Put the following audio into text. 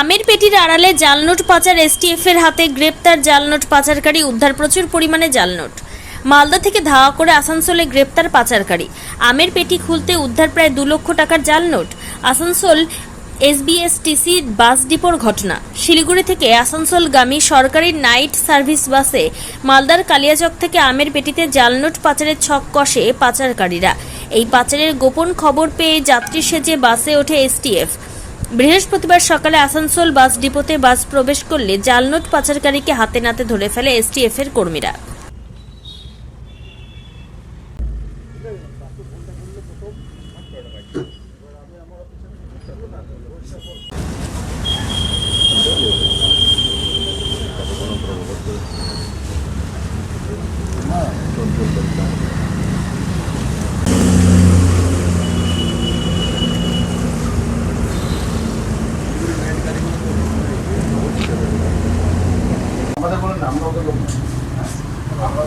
আমের পেটির আড়ালে জালনোট পাচার এসটিএফ এর হাতে গ্রেপ্তার জালনোট পাচারকারী উদ্ধার প্রচুর পরিমাণে জালনোট। মালদা থেকে ধাওয়া করে আসানসোলে গ্রেপ্তার পাচারকারী। আমের পেটি খুলতে উদ্ধার প্রায় দু লক্ষ টাকার জালনোট। আসানসোল এসবিএসটিসি বাস ডিপোর ঘটনা। শিলিগুড়ি থেকে আসানসোলগামী সরকারি নাইট সার্ভিস বাসে মালদার কালিয়াচক থেকে আমের পেটিতে জালনোট পাচারের ছক কষে পাচারকারীরা। এই পাচারের গোপন খবর পেয়ে যাত্রী সেজে বাসে ওঠে এসটিএফ। বৃহস্পতিবার সকালে আসানসোল বাস ডিপোতে বাস প্রবেশ করলে জালনোট পাচারকারীকে হাতে নাতে ধরে ফেলে এসটিএফ এর কর্মীরা। আমাদের কোনো নাম লোক। আমরা